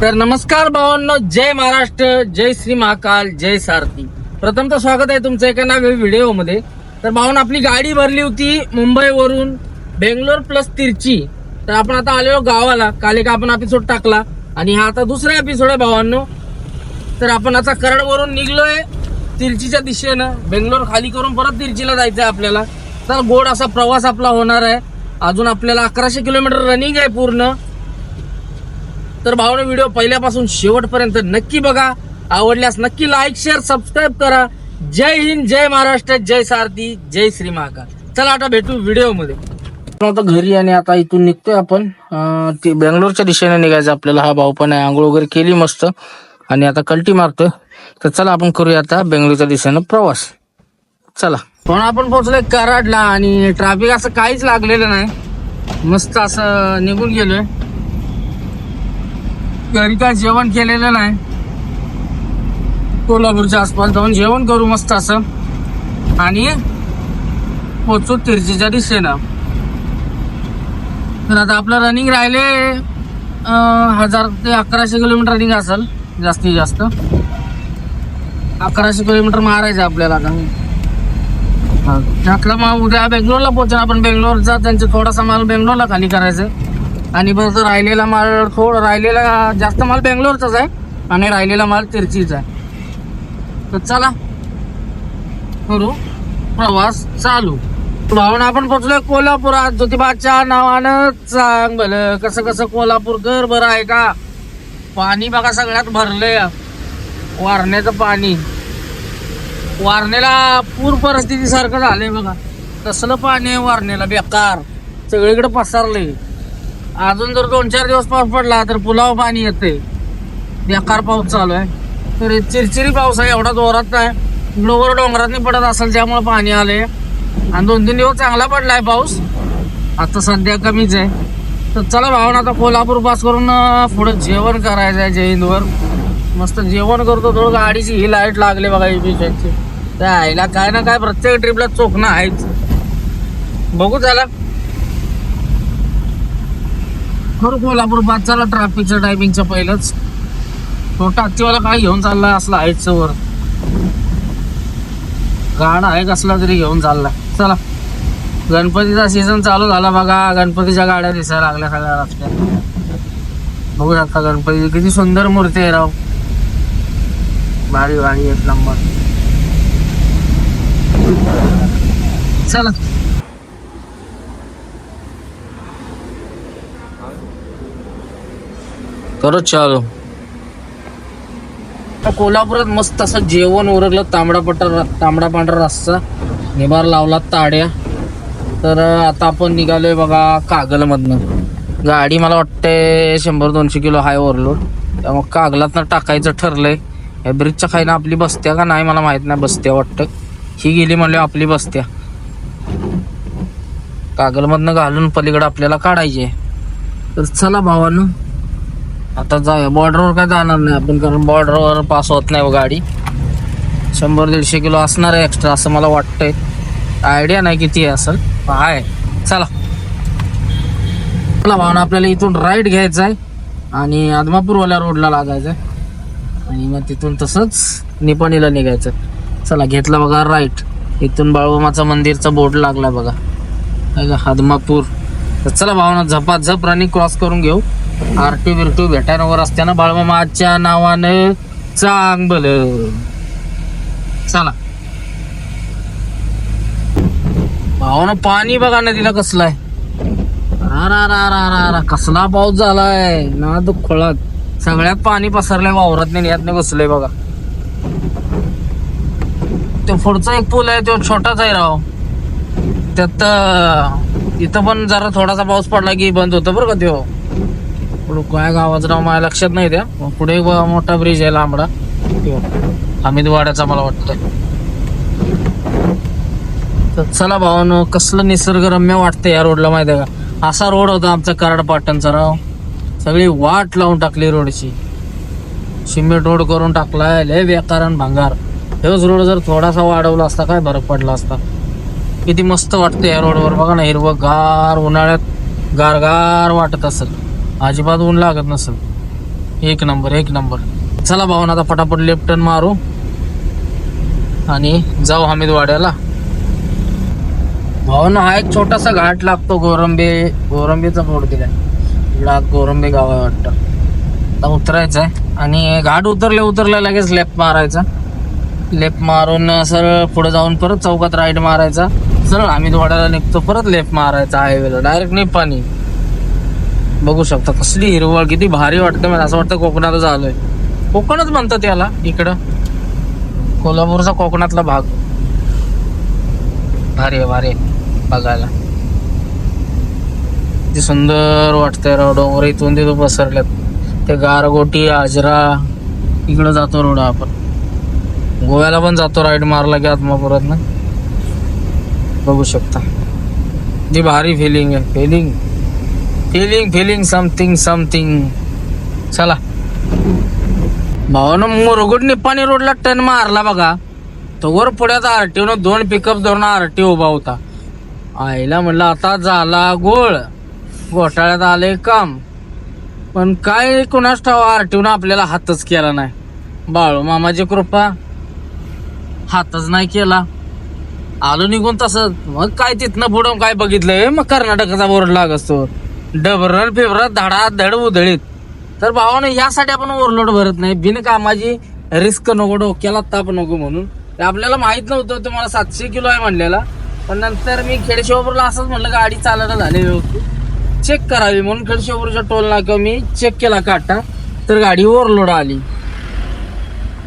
तर नमस्कार भावांनो जय महाराष्ट्र जय श्री महाकाल जय सारथी. प्रथमतः स्वागत आहे तुमचं एका नव्या व्हिडिओमध्ये. तर भाऊन आपली गाडी भरली होती मुंबईवरून बेंगलोर प्लस तिरची. तर आपण आता आलेलो गावाला. काल एक आपण एपिसोड टाकला. आणि हा आता दुसरा एपिसोड आहे भावांनो. तर आपण आता करडवरून निघलोय तिरचीच्या दिशेनं. बेंगलोर खाली करून परत तिरचीला जायचं आहे आपल्याला. तर गोड असा प्रवास आपला होणार आहे. अजून आपल्याला अकराशे किलोमीटर रनिंग आहे पूर्ण. तर भावना व्हिडिओ पहिल्यापासून शेवटपर्यंत नक्की बघा. आवडल्यास नक्की लाईक शेअर सबस्क्राईब करा. जय हिंद जय महाराष्ट्र जय सारथी जय श्री महाकाल. चला आता भेटू व्हिडिओमध्ये. आता घरी आणि आता इथून निघतोय आपण. ते बेंगलोरच्या दिशेने निघायचं आपल्याला. हा भाऊ पण आहे आंघोळ वगैरे केली मस्त. आणि आता कल्टी मारतोय. तर चला आपण करूया आता बेंगलोरच्या दिशेनं प्रवास. चला. पण आपण पोहोचलोय कराडला आणि ट्रॅफिक असं काहीच लागलेलं नाही. मस्त असं निघून गेलोय. घरी काय जेवण केलेलं नाही. कोल्हापूरच्या आसपास जाऊन जेवण करू मस्त असं. आणि पोचू तिरचीच्या दिशेनं. तर आता आपलं रनिंग राहिले हजार ते अकराशे किलोमीटर रनिंग असेल जास्तीत जास्त. अकराशे किलोमीटर मारायचं आपल्याला आता. हा. त्यातलं मग उद्या बेंगलोरला पोहोचणार आपण बेंगलोरचा त्यांचा थोडासा माल बेंगलोरला खाली करायचं. आणि बस राहिलेला माल थोडं राहिलेला जास्त माल बेंगलोरचाच आहे आणि राहिलेला माल तिरचीचा आहे. तर चला करू प्रवास चालू. भावना आपण पोहोचलोय कोल्हापुरात. ज्योतिबाच्या नावानं चांग भलं कसं कसं कोल्हापूरकर बरं आहे का? पाणी बघा सगळ्यात भरलंय. वारण्याचं पाणी. वारणेला पूर परिस्थिती सारखं झालंय बघा. कसलं पाणी आहे वारणेला बेकार. सगळीकडे पसरलंय. अजून जर दोन चार दिवस पाऊस पडला तर पुलाव पाणी येते. बेकार पाऊस चालू आहे. तर चिरचिरी पाऊस आहे एवढा जोरात नाही. डोंगर डोंगरातनी डोंगरात पडत असेल त्यामुळे पाणी आले आणि दोन तीन दिवस चांगला पडला आहे पाऊस. आता सध्या कमीच आहे. तर चला भावना आता कोल्हापूर पास करून पुढं जेवण करायचं आहे जैनवर. मस्त जेवण करतो थोडं गाडीची ही लाइट लागली बघा एबीची त्या आईला काय ना काय प्रत्येक ट्रिपला चोखणं आहेच. बघू झाला खरं कोल्हापूर बाद चला ट्रॅफिकच्या टायमिंगच्या पहिलंच. तो टाकीवाला काय घेऊन चाललाय असला आहेच वर गाणं आहे कसला तरी घेऊन चाललाय. चला. गणपतीचा सीझन चालू झाला बघा. गणपतीच्या गाड्या दिसायला लागल्या सगळ्या रस्त्यात. बघू शकता गणपती. किती सुंदर मूर्ती आहे राव. भारी भारी एक नंबर. चला. खरंच चालू. कोल्हापुरात मस्त असं जेवण उरकलं तांबडा पटर तांबडा पांढरा रस्सा निभार लावला ताड्या. तर आता आपण निघालोय बघा कागलमधनं. गाडी मला वाटते शंभर दोनशे किलो हाय ओरलोड त्यामुळे कागलातनं टाकायचं ठरलंय. या ब्रिजच्या खाईनं आपली बसत्या का नाही मला माहीत नाही बसत्या वाटतं. ही गेली म्हणले आपली बसत्या. कागलमधनं घालून पलीकडं आपल्याला काढायची आहे तर चला भावानं आता जाऊया. बॉर्डरवर काय जाणार नाही आपण कारण बॉर्डरवर पास होत नाही हो गाडी. शंभर दीडशे किलो असणार आहे एक्स्ट्रा असं मला वाटतंय. आयडिया नाही किती आहे असेल आहे. चला. चला भावना आपल्याला इथून राईट घ्यायचा आहे. आणि आदमापूरवाल्या रोडला लागायचं आहे आणि मग तिथून तसंच निपाणीला निघायचं. चला घेतला बघा राईट इथून बाळूमाचा मंदिरचा बोर्ड लागला बघा. का आदमापूर. तर चला भावना झपाझप रनिंग क्रॉस करून घेऊ. आरटी बिरटी भेटायवर असताना बाळमामाच्या नावानं चांग चला. भावानं पाणी बघा नदीला कसलं आहे रा रा रा रा रा कसला पाऊस झालाय. ना दुखळत सगळ्यात पाणी पसरलंय वावरात नाही यात बसलंय बघा. तो पुढचा एक पूल आहे तो छोटाच आहे राव. त्यात इथं पण जरा थोडासा पाऊस पडला की बंद होतं बरं का त्यो पुढं काय गावाचं नाव माझ्या लक्षात नाही त्या पुढे मोठा ब्रिज आहे लांबडा. त्यो हमीदवाड्याचा मला वाटतं तर चला भावानं कसलं निसर्गरम्य वाटतं या रोडला माहिती आहे का? असा रोड होता आमचा कराड पाटणचा राव. सगळी वाट लावून टाकली रोडची सिमेंट रोड करून टाकलाय लय बेकार भांगार. हेच रोड जर थोडासा वाढवला असता काय फरक पडला असता? किती मस्त वाटतं या रोडवर बघा ना हिरवं गार उन्हाळ्यात गारगार वाटत असेल. अजिबात ऊन लागत नसेल. एक नंबर एक नंबर. चला भाऊन आता पटापट लेफ्ट टर्न मारू. आणि जाऊ हमीद वाड्याला. भाऊन हा एक छोटासा घाट लागतो गोरंबे गोरंबेचा बोर्ड दिलाय. इकडं गोरंबे गाव आहे वाटतं. आता उतरायचं आहे आणि घाट उतरले उतरले लगेच लेफ्ट मारायचा. लेफ्ट मारून सर पुढे जाऊन परत चौकात राईट मारायचा. सरळ आम्ही वाड्याला निघतो. परत लेफ्ट मारायचा हायवेला डायरेक्ट निपाणी. बघू शकता. कसली हिरवळ किती भारी वाटतं मला. असं वाटतं कोकणातच आलोय. कोकणच म्हणतात त्याला इकडं. कोल्हापूरचा कोकणातला भाग. भारी आहे भारी आहे. बघायला. किती सुंदर वाटतंय राव. डोंगर इथून तिथून पसरल्यात ते गारगोटी आजरा. इकडं जातो रोड आपण. गोव्याला पण जातो राईड मारला की आत्मापुरात ना. बघू शकता. जी भारी फिलिंग आहे. Feeling feeling feeling something something चला. भावानं मुरगुडने निप्पाणी रोडला टन मारला बघा. तो वर पुढ्यात आरटीओनं दोन पिकअप धरून आरटीओ उभा होता. आईला म्हणलं आता झाला गोळ. घोटाळ्यात आले काम. पण काय कुणाच ठाव आरटीओनं आपल्याला हातच केला नाही. बाळू मामाची कृपा. हातच नाही केला. आलो निघून तसं. मग काय तिथनं पुढं काय बघितलंय? मग कर्नाटकाचा बोर्ड लागतो डबरण डबरल धडा धड उधळीत. तर भावानं यासाठी आपण ओव्हरलोड भरत नाही. बिनकामाची रिस्क नको डोक्याला ताप नको म्हणून. आपल्याला माहीत नव्हतं तुम्हाला सातशे किलो आहे म्हणलेला. पण नंतर मी खेडशिवापूरला असंच म्हणलं गाडी चालायला झाली व्यवस्थित. चेक करावी म्हणून खेडशिवापूरच्या टोल नाका मी चेक केला काटा. तर गाडी ओव्हरलोड आली.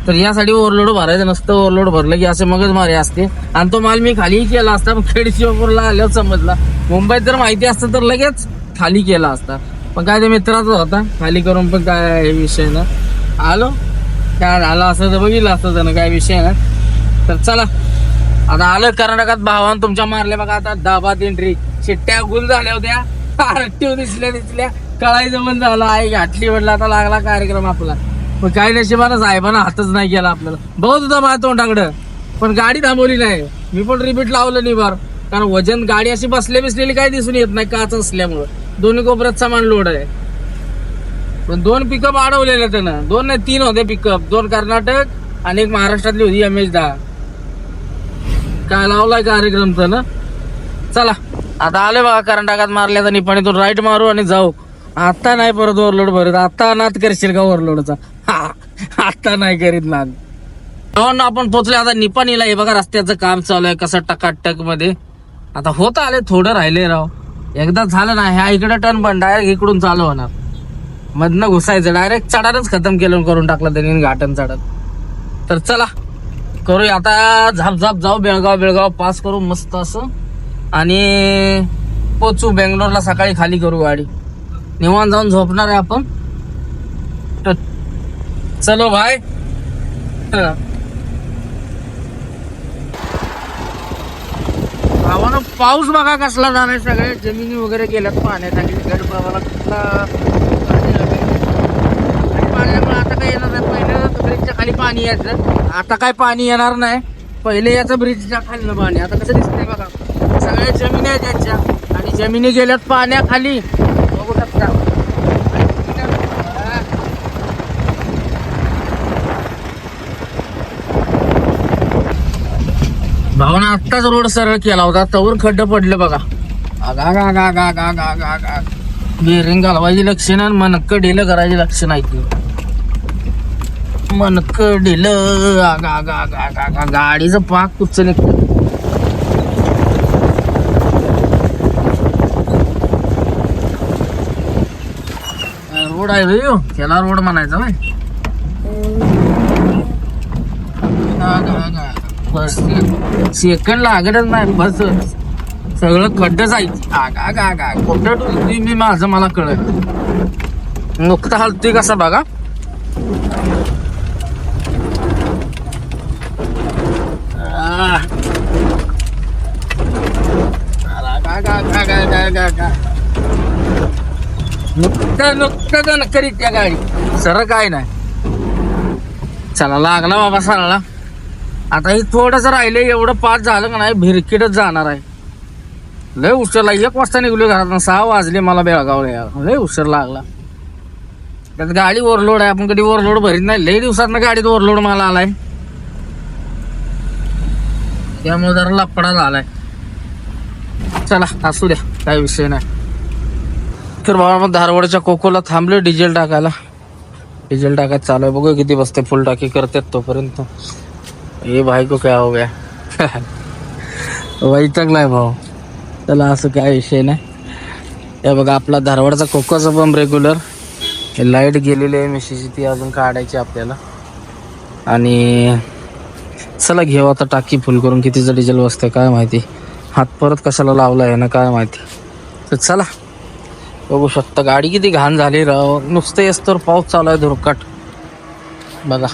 तर यासाठी ओव्हरलोड भरायचं नसतं ओव्हरलोड भरलं की असे मगच मारे असते. आणि तो माल मी खालीही केला असता पण खेडशिवापूरला आल्यावर समजला. मुंबईत जर माहिती असतं तर लगेच खाली केला असता. पण काय ते मित्राचा होता. खाली करून पण काय हे विषय ना. आलो. काय झालं असं तर बघितलं असतं त्यानं काय विषय ना तर चला. आता आलं कर्नाटकात भावान तुमच्या मारल्या बघा आता. दाबात एंट्री शिट्ट्या गुल झाल्या होत्या. आरटीओ दिसल्या दिसल्या कळाई जमून झालं. आई घातली म्हटलं आता लागला कार्यक्रम आपला. पण काही नशिबानं साहेबानं हातच नाही केला आपल्याला. बघत होता माझ्या तोंडाकडं. पण गाडी थांबवली नाही. मी पण रिपीट लावलं नाही बरं. कारण वजन गाडी अशी बसल्या बिसलेली काय दिसून येत नाही काच असल्यामुळं. दोन्ही कोपऱ्यात सामान लोड आहे. पण दोन पिकअप अडवलेले त्यानं. दोन नाही तीन होते पिकअप दोन कर्नाटक आणि एक महाराष्ट्रातली होती एम एच दहा. काय लावलाय कार्यक्रम तर ना चला आता आले बघा कर्नाटकात मारल्या तर निपाणीतून राईट मारू आणि जाऊ. आता नाही परत ओव्हरलोड भरत. आता अनाथ करशील का ओव्हरलोडचा आता नाही करीत ना आपण पोचले आता निपाणीला. हे बघा रस्त्याचं काम चालू आहे. कसं टकाटकमध्ये आता होत आले थोडं राहिले राव. एकदा झालं ना ह्या इकडं टर्न पण डायरेक्ट इकडून चालू होणार. मधनं घुसायचं डायरेक्ट चढानच खतम केलं करून टाकलं त्यांनी घाटन चढत. तर चला करूया आता झाप झाप जाऊ बेळगाव बेळगाव पास करू मस्त असं. आणि पोचू बेंगलोरला सकाळी खाली करू गाडी. निवांत जाऊन झोपणार आहे आपण. तर चलो भाई भावानं पाऊस बघा कसला जाणार सगळे. जमिनी वगैरे गेल्यात पाण्याखाली गडबाबाला कसला आणि पाण्यामुळे आता काय येणार नाही. पहिलं ब्रिजच्या खाली पाणी यायचं. आता काय पाणी येणार नाही. पहिले याचं ब्रिजच्या खाली पाणी. आता कसं दिसतंय बघा. सगळ्या जमिनी आहेत याच्या. आणि जमिनी गेल्यात पाण्याखाली बघू शकता भावना आत्ताच रोड सरळ केला होता. तवर खड्ड पडलं बघा. आगा गा गा गा गा गा गा गा बेरिंग घालवायची लक्षण आणि मनक्क ढिलं करायची लक्ष आहे ती मनक्क ढिलं आगा गा गा गा गा गाडीचं पाक कुच्च निघतं रोड आहे रे त्याला रोड म्हणायचा भाई बस सेकंड लागतच नाही बस. सगळं खड्ड जायचं. आगा आगा आगा कुठं मी माझं मला कळत नुकता हलतोय कसा बघा. आला गा नुकतं नुकतं करीत त्या गाडी. सर काय नाही. चला लागला बाबा सरला आता हे थोडंसं राहिलं एवढं पाच झालं का नाही भिरकीटच जाणार आहे. लय उशीर लागला. एक वाजता निघलो घरात सहा वाजले मला बेळगावला यायला. लय उशीर लागला. त्यात गाडी ओव्हरलोड आहे आपण कधी ओव्हरलोड भरीत नाही. लई दिवसात गाडीत ओव्हरलोड मला आलाय. त्यामुळे जरा लपडा झालाय. चला असू द्या काय विषय नाही. तर बाबा मग धारवाडच्या कोकोला थांबलो डिझेल टाकायला. डिझेल टाकायचं चालू आहे. बघू किती बसते फुल टाकी करतात तोपर्यंत. ये भाई को क्या हो गया? वैतागलाय भाऊ. त्याला असं काय विषय नाही. हे बघा आपला धारवाडचा कोकोचा पण रेग्युलर हे लाइट गेलेली आहे मेशीची ती अजून काढायची आपल्याला. आणि चला घेऊ आता टाकी फुल करून कितीचं डिझेल बसतंय काय माहिती. हात परत कशाला लावला आहे ना काय माहिती. तर चला बघू शकता गाडी किती घाण झाली राव. नुसतं येस तर पाऊस चालू आहे धुरकट. बघा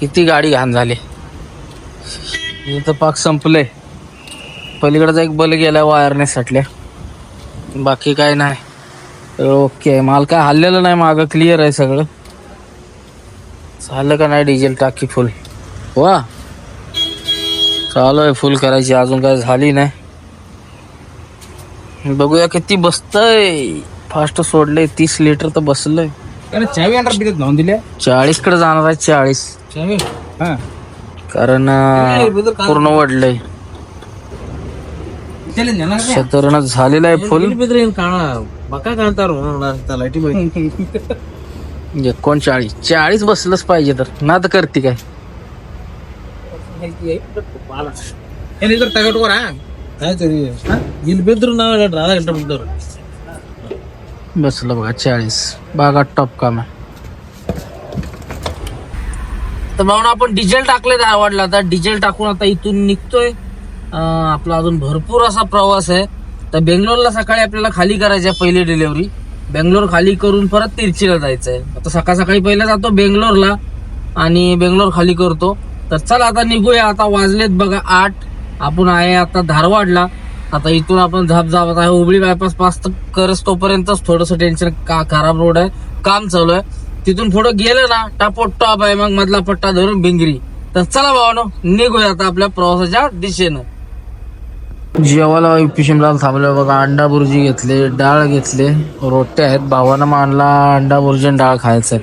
किती गाडी घाण झाली. इथं पाक संपले पलीकडचा एक बल गेला वायरने सटल्या बाकी काय नाही. ओके माल काय हल्लेलं नाही मागं क्लिअर आहे सगळं. झालं का नाही डिझेल टाकी फुल वा. चालू आहे फुल करायची. अजून काय झाली नाही. बघूया किती बसतय. फास्ट सोडलंय. तीस लिटर तर बसलंय. चावी अंडर दिल्या? चाळीसकडे जाणार आहे चाळीस. चावी? हा. कारण पूर्ण वाढलंय सतरण झालेलं आहे फुल. एकोणचाळीस. चाळीस बसलंच पाहिजे तर. ना तर करते काय बसलं बघा चाळीस. बागा टॉप काम आहे. तर म्हणून आपण डिझेल टाकले आवडला आता डिझेल टाकून आता इथून निघतोय. आपला अजून भरपूर असा प्रवास आहे. तर बेंगलोरला सकाळी आपल्याला खाली करायची आहे पहिली डिलेवरी बेंगलोर खाली करून परत तिरचीला जायचं आहे आता सकाळ सकाळी पहिला जातो बेंगलोरला आणि बेंगलोर खाली करतो. तर चला आता निघूया. आता वाजलेत बघा आठ. आपण आहे आता धारवाडला. आता इथून आपण झाप जावत आहे. हुबळी बायपास पास तर करस तोपर्यंतच थोडंसं टेन्शन का खराब रोड आहे. काम चालू आहे. तिथून पुढं गेलं ना टापोट टॉप आहे मग मधला पट्टा धरून भिंगरी. तर चला भावानो निघूया आता आपल्या प्रवासाच्या दिशेनं. जेवायला पिशिमला थांबले बघा अंडा बुर्जी घेतले डाळ घेतले रोट्या आहेत. भावानं मानला अंडा बुर्जी आणि डाळ खायचंय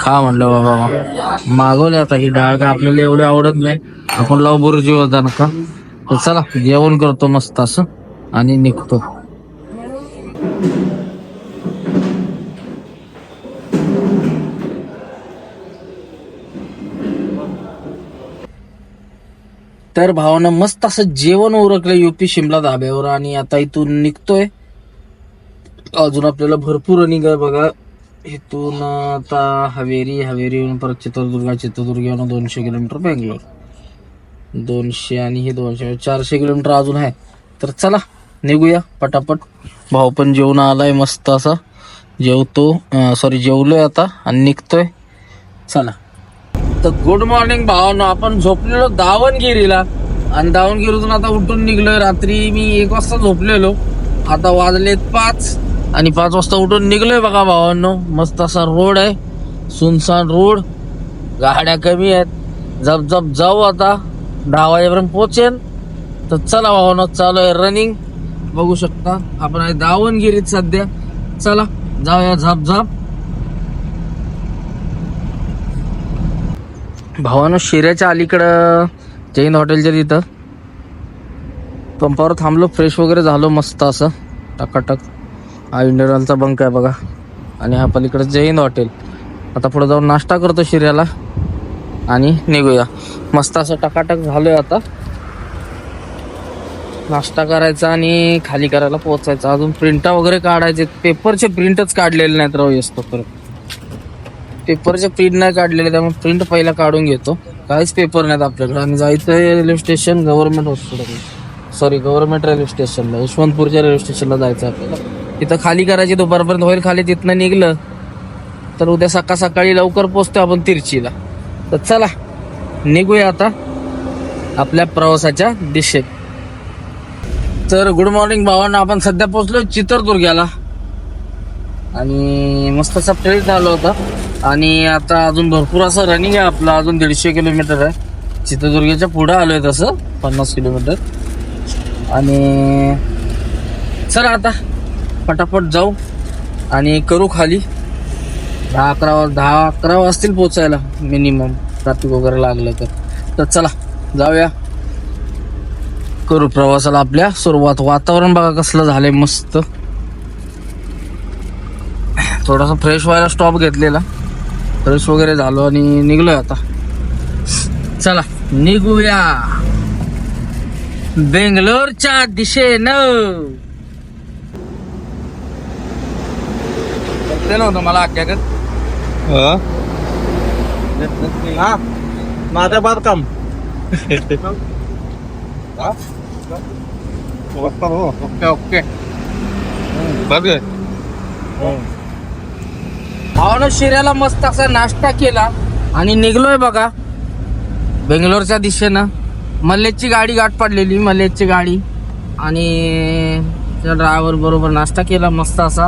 खा म्हणलं बाबा मागवले आता ही डाळ का आपल्याला एवढी आवडत नाही. आपण लव बुर्जी होता ना तर चला जेवण करतो मस्त असं आणि निघतो. तर भावानं मस्त असं जेवण उरकलं युपी शिमला धाब्यावर आणि आता इथून निघतोय. अजून आपल्याला भरपूर रनिंग आहे बघा. इथून आता हवेरी हवेरीहून परत चित्रदुर्गा चित्रदुर्ग दोनशे किलोमीटर बेंगलोर. दोनशे आणि हे दोनशे चारशे किलोमीटर अजून आहे. तर चला निघूया पटापट. भाऊ पण जेवण आलाय मस्त असा. जेवतो सॉरी जेवलोय आता आणि निघतोय. चला. तर गुड मॉर्निंग भावानो. आपण झोपलेलो दावणगिरीला. आणि दावणगिरीतून आता उठून निघलोय. रात्री मी एक वाजता झोपलेलो. आता वाजलेत पाच आणि पाच वाजता उठून निघलोय बघा भावांनो. मस्त असा रोड आहे. सुनसान रोड गाड्या कमी आहेत. जप जप जाऊ आता. दहा वाजेपर्यंत पोचेन तर चला भावानो चालू आहे रनिंग बघू शकता. आपण आहे दावणगिरीत सध्या. चला जाऊया झाप झाप. भावानं शिऱ्याच्या अलीकडं जैन हॉटेलच्या तिथं. पंपावर थांबलो फ्रेश वगैरे झालो मस्त असं. टकाटक. हा इंडियनचा बंक आहे बघा. आणि हा पलीकडं जैन हॉटेल. आता पुढे जाऊन नाश्ता करतो शिऱ्याला. आणि निघूया. मस्त असं टकाटक झालोय आता. नाश्ता करायचा आणि खाली करायला पोहोचायचा. अजून प्रिंटा वगैरे काढायचे पेपरचे प्रिंटच काढलेले नाहीत राहू असतो परत पेपरचे प्रिंट नाही काढलेले त्यामुळे प्रिंट पहिला काढून घेतो. काहीच पेपर नाहीत आपल्याकडे. आणि जायचं आहे railway station government hospital sorry government railway स्टेशनला यशवंतपूरच्या रेल्वे स्टेशनला जायचं आपल्याला. तिथं खाली करायची दुपारपर्यंत होईल खाली तिथनं निघलं तर उद्या सकाळ सकाळी लवकर पोचतो आपण तिरचीला. तर चला निघूया आता आपल्या प्रवासाच्या दिशेत. तर गुड मॉर्निंग भावांना आपण सध्या पोहोचलो चित्रदुर्ग्याला आणि मस्त असा ट्रेन झाला होता. आणि आता अजून भरपूर असं रनिंग आहे आपलं अजून दीडशे किलोमीटर आहे. चित्रदुर्गेच्या पुढं आलोय तसं पन्नास किलोमीटर आणि चला आता पटापट जाऊ आणि करू खाली. दहा अकरा वा- दहा अकरा वाजतील पोचायला मिनिमम ट्रॅफिक वगैरे लागलं तर. तर चला जाऊया. करू प्रवासाला आपल्या. सुरुवात वातावरण बघा कसलं झालंय मस्त. थोडासा फ्रेश व्हायला स्टॉप घेतलेला. फ्रेश वगैरे झालो आणि निघलोय आता. चला निघूया. बेंगलोरच्या दिशेनं. बघते नव्हतं मला अख्याकत हा? माझ्या बांधकाम. Okay okay. भावानं शिऱ्याला मस्त असा नाश्ता केला आणि निघलोय बघा. बेंगलोरच्या दिशेनं. मल्लेची गाडी गाठ पडलेली मल्लेची गाडी. आणि त्या ड्रायव्हर बरोबर नाश्ता केला मस्त असा.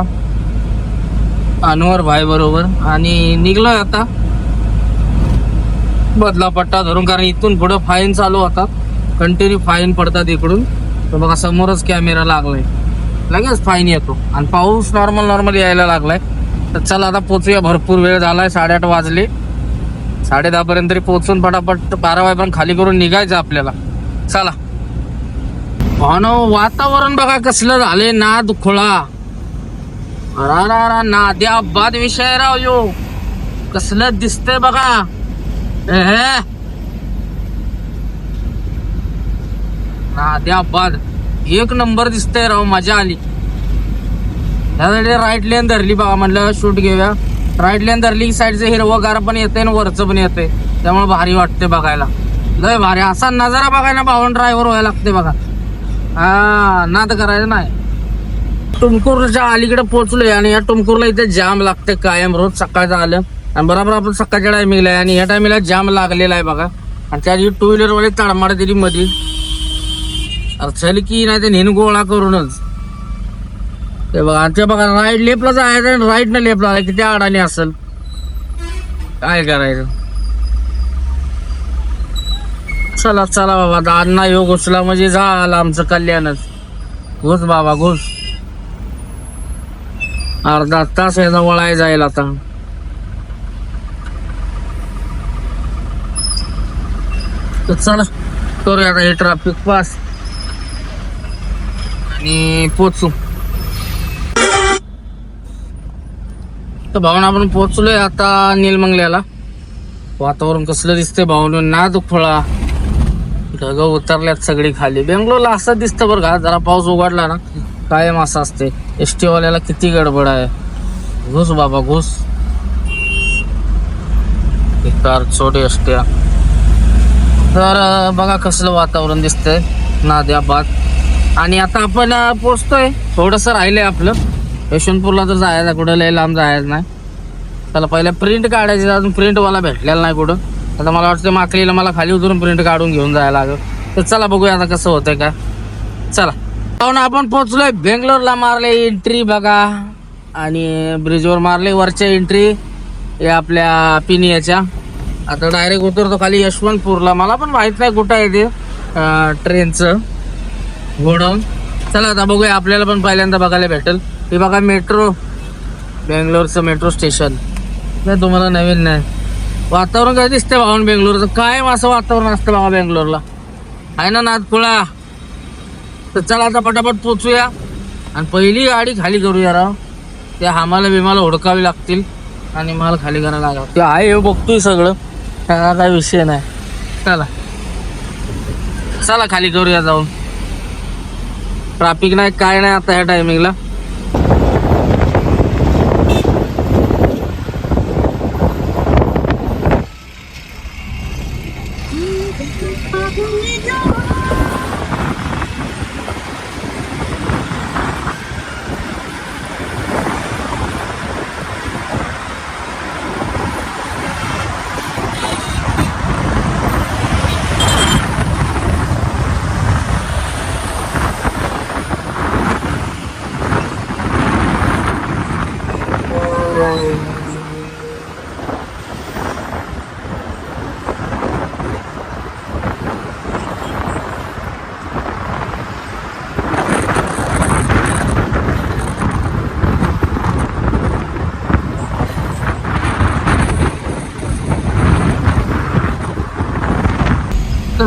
अनवर भाई बरोबर. आणि निघलोय आता. बदला पट्टा धरून कारण इथून पुढं फाईन चालू होतात कंटिन्यू फाईन पडतात इकडून. तर बघा समोरच कॅमेरा लागलाय. लगेच फाईन येतो. आणि पाऊस नॉर्मल नॉर्मल यायला लागलाय. तर चला आता पोचूया. भरपूर वेळ झालाय साडेआठ वाजले. साडे दहा पर्यंत तरी पोचून पटापट बारा वाजेपर्यंत खाली करून निघायचं आपल्याला. चला. भावनो वातावरण बघा कसलं झाले ना दुखळा अरा नाद्या बाद विषय राव यो. कसलं दिसतंय बघा. नाद्या बाद. एक नंबर दिसतंय राव मजा आली. त्यासाठी राईट लेन धरली बघा म्हटलं शूट घेऊया. राईट लेन धरली की साईडचं हिरवगार पण येते आणि वरचं पण येते त्यामुळे भारी वाटते बघायला. लय भारी असा नजारा बघायला भावून ड्रायव्हर व्हायला लागते बघा. हा नाद करायचं नाही. टुमकूरच्या अलीकडे पोहोचलोय आणि या टुमकूरला इथे जाम लागते कायम. रोज सकाळचं आलं आणि बरोबर आपण सकाळच्या टायमिंगला आहे आणि या टायमिंगला जाम लागलेला आहे बघा. आणि त्या टू व्हीलरवाले तडमाड दिली मध्ये अरे चल की नाही ते नेहन गोळा करूनच. ते बघा आणि ते बघा राईट लेफ्टला जायचं आणि राईट ना लेफ्टला जायचं किती अडाणी असेल. काय करायचं? चला चला बाबा दादना योग घुसला म्हणजे झालं आमचं कल्याणच. घुस बाबा घुस. अर्धा तास याचा वळाय जाईल आता. चला करूया आता हे ट्राफिक पास आणि पोचू. तर भाऊन आपण पोहोचलोय आता निलमंगल्याला. वातावरण कसलं दिसतंय भाऊन ना दुखळा ढग उतरल्यात सगळी खाली. बेंगलोरला असं दिसतं बरं का? जरा पाऊस उघडला ना कायम असं असते एस टी वाल्याला किती गडबड आहे. घुस बाबा घुस. कार छोटी असते तर बघा कसलं वातावरण दिसतंय. नाद्याबाद आणि आता आपण पोचतोय थोडस राहिलंय आपलं. यशवंतपूरला तर जायचं कुठं लय लांब जायचं नाही. त्याला पहिल्या प्रिंट काढायची. अजून प्रिंटवाला भेटलेला नाही कुठं. आता मला वाटतं माकलीला मला खाली उतरून प्रिंट काढून घेऊन जायला लागेल. तर चला बघूया आता कसं होतंय का चला. पाहून आपण पोहोचलोय बेंगलोरला मारले एंट्री बघा. आणि ब्रिजवर मारले वरच्या एंट्री या आपल्या पिनियाच्या. आता डायरेक्ट उतरतो खाली यशवंतपूरला. मला पण माहीत नाही कुठं आहे ते ट्रेनचं गोडाऊन. चला आता बघूया आपल्याला पण पहिल्यांदा बघायला भेटेल. हे बघा मेट्रो बेंगलोरचं मेट्रो स्टेशन नाही तुम्हाला नवीन नाही. वातावरण काय दिसतंय भाऊन बेंगलोरचं? कायम असं वातावरण असतं बाबा बेंगलोरला. आहे ना नाथपुळा तर चला आता पटापट पोचूया. आणि पहिली गाडी खाली करूया राव. त्या आम्हाला बिमाला हुडकावी लागतील आणि माल खाली करायला लागला. ते आहे हे बघतोय सगळं. त्याला काय विषय नाही. चला. चला खाली करूया जाऊन. ट्रॅफिक नाही काय नाही आता ह्या टायमिंगला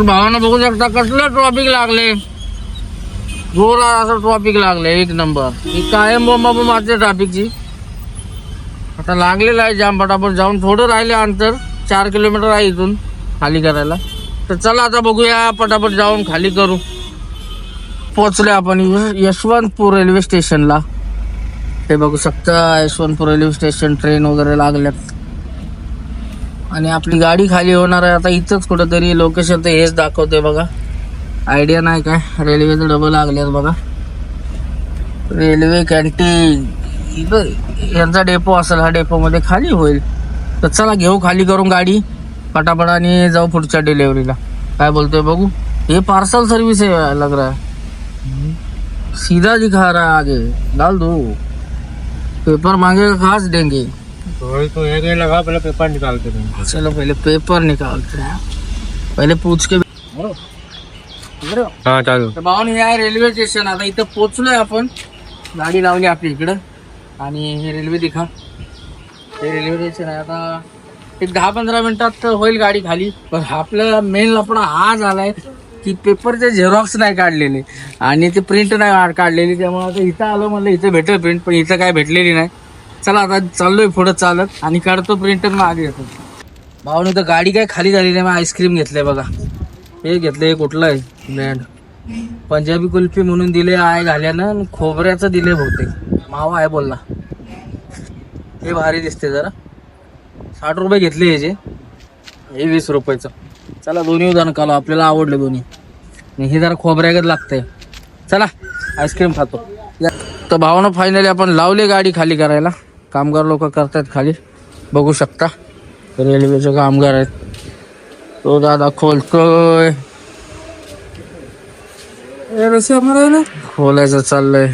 भावानं बघू शकता कसलं ट्रॉफिक लागले. जोरात असं ट्रॉफिक लागले एक नंबर ही कायम बोंबा मारते ट्रॅफिकची आता लागलेलं आहे जाम पटापट जाऊन थोडं राहिले अंतर चार किलोमीटर आहे इथून खाली करायला. तर चला आता बघूया पटापट जाऊन खाली करू. पोचले आपण यशवंतपूर रेल्वे स्टेशनला हे बघू शकता यशवंतपूर रेल्वे स्टेशन ट्रेन वगैरे लागल्यात. आणि आपली गाडी खाली होणार आहे. आता इथंच कुठंतरी लोकेशन तर हेच दाखवते बघा. आयडिया नाही काय. रेल्वेचं डबल लागल्यात बघा. रेल्वे कॅन्टीन इथं यांचा डेपो असेल हा डेपोमध्ये खाली होईल. तर चला घेऊ खाली करून गाडी. पटापट आणि जाऊ पुढच्या डिलेवरीला काय बोलतोय बघू. हे पार्सल सर्विस आहे लग रहा है. सीधा दिखा रहा है आगे. डाल दो. पेपर मांगेगा खास देंगे. तो एक लगा पहले पेपर निकालते थे। चलो पहले पेपर निकालते हैं। पहले पूछ के हाँ चालू। तर भाऊन हे आहे रेल्वे स्टेशन आता इथं पोचलोय आपण. गाडी लावली आपली इकडं. आणि हे रेल्वे दिखा. हे रेल्वे स्टेशन आहे. आता एक दहा पंधरा मिनिटात होईल गाडी खाली. पण आपला मेन लपडा हा झालाय की पेपरचे झेरॉक्स नाही काढलेले. आणि ते प्रिंट नाही काढलेली. त्यामुळे आता इथं आलो म्हणलं इथं भेटेल प्रिंट पण इथं काय भेटलेली नाही. चला आता चाललोय पुढं चालत आणि काढतो प्रिंटर मग आधी येतो. भाऊन तर गाडी काय खाली झाली नाही मग आईस्क्रीम घेतलंय बघा. हे घेतलंय कुठलं आहे ब्रँड पंजाबी कुल्फी म्हणून दिले आहे घाल्यानं आणि खोबऱ्याचं दिले बहुतेक. मावा आहे बोलला. हे भारी दिसते जरा. साठ रुपये घेतले याचे हे वीस रुपयाचं. चला दोन्ही उदाहरण कालो आपल्याला आवडले दोन्ही. आणि हे जरा खोबऱ्यागत लागतंय. चला आईस्क्रीम खातो. या. तर भावानं फायनली आपण लावले गाडी खाली करायला. कामगार लोक करतायत खाली. बघू शकता. रेल्वेचे कामगार आहेत. तो दादा खोलतोय. खोलायचं चाललंय.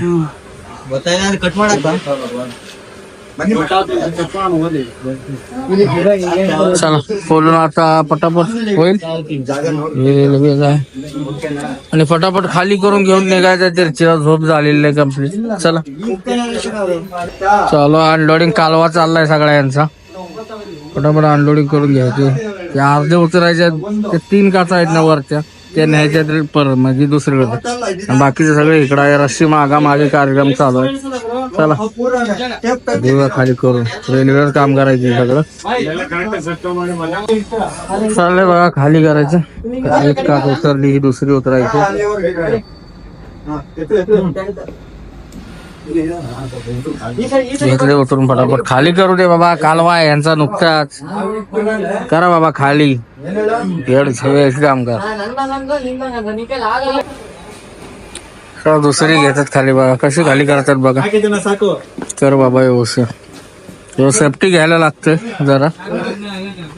चला खोलून आता पटापट होईल. आणि फटाफट खाली करून घेऊन निघायचं तिरचीला झोप झालेली आहे कंप्लीट चला. चलो अनलोडिंग कालवा चाललाय सगळ्या यांचा. फटाफट अनलोडिंग करून घ्यायचे. अर्धे उतरायचे ते तीन काचा आहेत ना वरच्या. ते न्यायच्या तरी परत म्हणजे दुसरीकडे. बाकीचे सगळे इकडं आहे. रस्सी मागा मागे कार्यक्रम चालू आहे. चला. दिवा खाली करून रेल्वेवर काम करायचं सगळं. चाललंय बघा खाली करायचं. एक काक उतरली ही दुसरी उतरायची. घेतले उतरून फटाफट. खाली करू दे बाबा कालवा आहे यांचा नुकताच. करा बाबा खाली. काम कर. का दुसरी घेतात खाली बघा. कशी खाली करतात बघा. कर बाबा व्यवस्थित. सेफ्टी घ्यायला लागते जरा.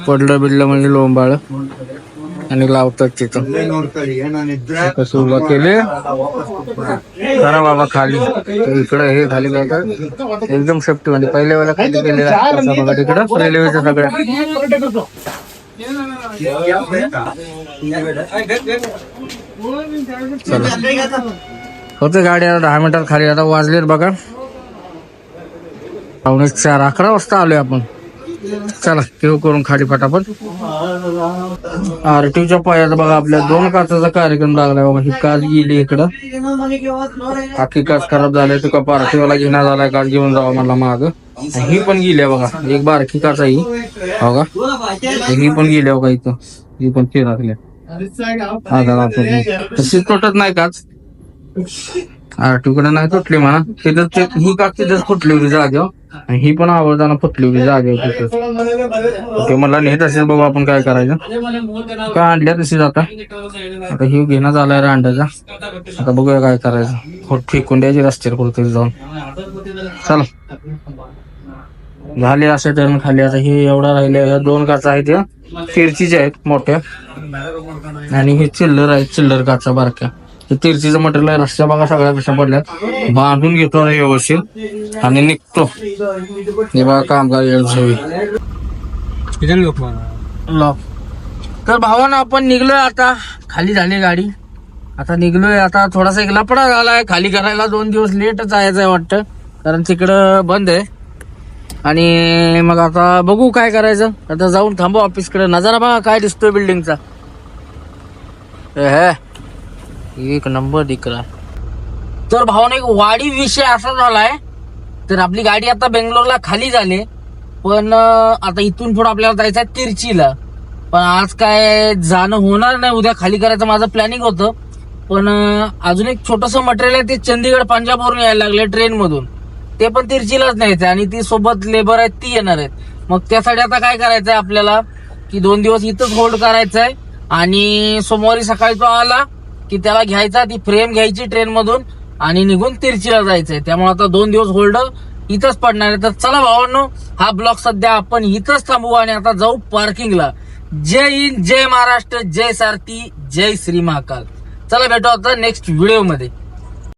पडलं बिडलं म्हणजे लोंबाळ. आणि लावतात तिथं. कसं उभा केले? करा बाबा खाली. इकडं हे खाली करतात एकदम सेफ्टी म्हणजे पहिल्या वेळेला खाली केलेला बघा तिकडं. रेल्वेच्या सगळ्या चला. होते गाडी आता दहा मिनिटात खाली. आता वाजलेत बघा. पावणे चार अकरा वाजता आलोय आपण. चला केव करून खाली फटाफट आरटीच्या पायात बघा आपल्या दोन काचाचा कार्यक्रम लागलाय बघा. ही काच गेली इकडं. आखी काच खराब झाली तुका पार्टीवाला घेणार आलाय काच घेऊन जावा मला माग. ही पण गेली बघा. एक बारकी काच आहे ही. हो का? ही पण गेली बघा इथं. ही पण फिरकल्या तशीच दादा तुटत नाही काच. आरटीकडे नाही तुटली म्हणा. तिथं ते ही का तिथंच फुटली होती जागेवर. आणि ही पण आवडताना फुटली होती जागेवर तिथं. ते मला नेत असेल बघू आपण काय करायचं? काय आणल्या तशीच आता आता ही घेण्यात आलाय रे अंड्याचा आता बघूया काय करायचं. हो फेकून द्यायची रस्त्यावर कुठेतरी जाऊन. चला. झाले असे टर्न खाली. आता हे एवढा राहिले दोन काचा आहेत या. तिरचीच्या आहेत मोठ्या. आणि हे चिल्लर आहेत चिल्लर काचा बारक्या. हे तिरचीचं मटेरियल आहे रस्त्या बघा सगळ्या कशा पडल्यात. बांधून घेतो व्यवस्थित. आणि निघतो. हे बघा कामगार येळसवी लॉक तर भावानं आपण निघलोय आता. खाली झाली गाडी. आता निघलोय आता थोडासा एक लपडा झालाय. खाली करायला दोन दिवस लेटच जायचं आहे वाटतं. कारण तिकडं बंद आहे. आणि मग आता बघू काय करायचं. आता जाऊन थांबू ऑफिसकडे. नजारा बघा काय दिसतोय बिल्डिंगचा है. एक नंबर दिख रहा तर भावना एक वाढी विषय असा झालाय तर आपली गाडी आता बेंगलोरला खाली झाली. पण आता इथून पुढे आपल्याला जायचं आहे तिरचीला. पण आज काय जाणं होणार नाही उद्या खाली करायचं माझं प्लॅनिंग होतं. पण अजून एक छोटस मटेरियल आहे ते चंदीगड पंजाबवरून यायला लागले ट्रेन मधून ते पण तिरचीलाच न्यायचं आणि ती सोबत लेबर आहेत ती येणार आहेत. मग त्यासाठी आता काय करायचं आहे आपल्याला की दोन दिवस इथंच होल्ड करायचं आहे आणि सोमवारी सकाळी तो आला की त्याला घ्यायचा ती फ्रेम घ्यायची ट्रेन मधून आणि निघून तिरचीला जायचंय. त्यामुळे आता दोन दिवस होल्ड इथंच पडणार आहे. तर चला भावांनो हा ब्लॉक सध्या आपण इथंच थांबू आणि आता जाऊ पार्किंगला जय हिंद जय महाराष्ट्र जय सारथी जय श्री महाकाल. चला भेटू आता नेक्स्ट व्हिडिओमध्ये.